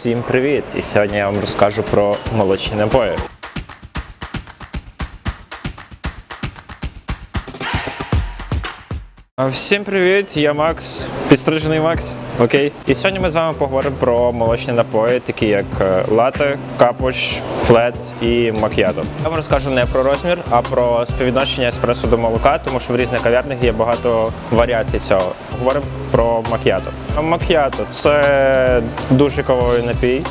Всім привіт! І сьогодні я вам розкажу про молочні напої. Всім привіт, я Макс, підстрижений Макс. Окей. І сьогодні ми з вами поговоримо про молочні напої, такі як е, лате, капуч, флет і макіато. Я вам розкажу не про розмір, а про співвідношення еспресо до молока, тому що в різних кав'ярнях є багато варіацій цього. Говоримо про макіато. Макіато це дуже кавовий напій.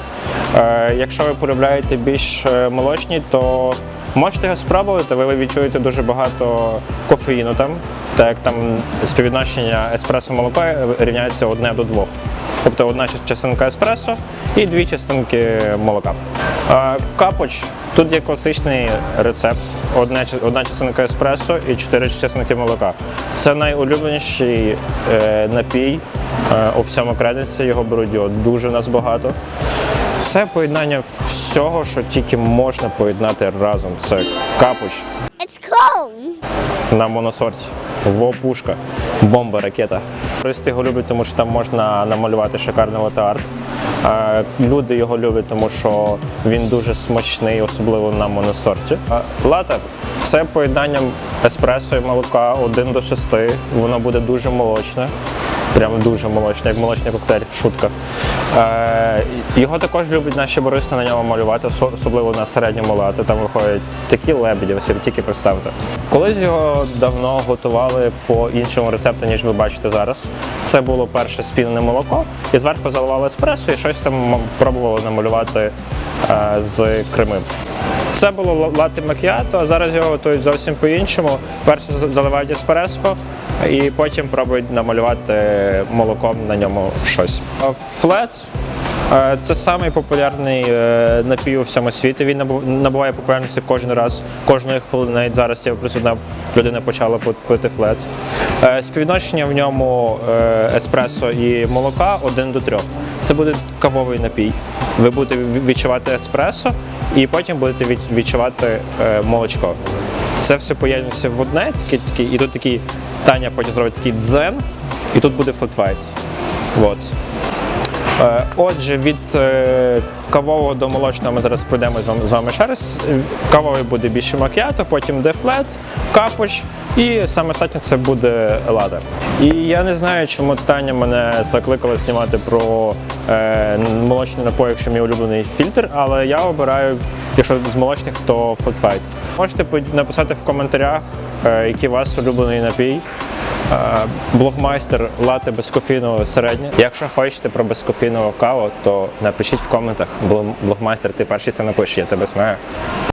Е, Якщо ви полюбляєте більш е, молочні, то можете його спробувати. Ви відчуєте дуже багато кофеїну там, так як там співвідношення еспресо молока рівняється одне до двох. Тобто одна частинка еспресо і дві частинки молока. Капоч тут є класичний рецепт. Одна, одна частинка еспресо і чотири частинки молока. Це найулюбленіший е, напій е, у всьому кредиці. Його беруть його дуже в нас багато. Це поєднання всього, що тільки можна поєднати разом. Це капуч It's cold. на моносорті. Во пушка, бомба, ракета. Туристи його люблять, тому що там можна намалювати шикарний латеарт. Е, Люди його люблять, тому що він дуже смачний, особливо на моносорті. Лате це поєднання еспресо і молока 1 до 6. Воно буде дуже молочне. Прям дуже молочне, як молочний коктейль, шутка. Е, його також люблять наші баристи на ньому малювати, особливо на середньому лати. Там виходять такі лебеді, ви собі тільки представте. Колись його давно готували по іншому рецепту, ніж ви бачите зараз. Це було перше спінене молоко, і зверху заливали еспресо і щось там пробували намалювати е, з креми. Це було ла- латте макіато, а зараз його готують зовсім по-іншому. Перше заливають еспресо, і потім пробують намалювати молоком на ньому щось. Флет е, це самий популярний е, напій у всьому світі. Він набу- набуває популярності кожен раз, кожної хвилини. Навіть зараз я присутна людина почала пи- пити флет. Е, Співвідношення в ньому е, еспресо і молока один до трьох. Це буде кавовий напій. Ви будете відчувати еспресо, і потім будете від- відчувати е, молочко. Це все поєднується в одне, таке, таке, і тут такий Таня потім зробить такий дзен, і тут буде флетвайт. От. Е, Отже, від е, кавового до молочного ми зараз пройдемо з вами, ще раз. Кавовий буде більше макіато, потім дефлет, капоч і саме останнє це буде лада. І я не знаю, чому Таня мене закликала знімати про е, молочний напій, якщо мій улюблений фільтр, але я обираю, якщо з молочних, то флетфайт. Можете написати в коментарях, який у вас улюблений напій. Е, Блогмайстер лати безкофійного середнє. Якщо хочете про безкофійну каву, то напишіть в коментах. Блог- Блогмайстер, ти перший це напишеш, я тебе знаю.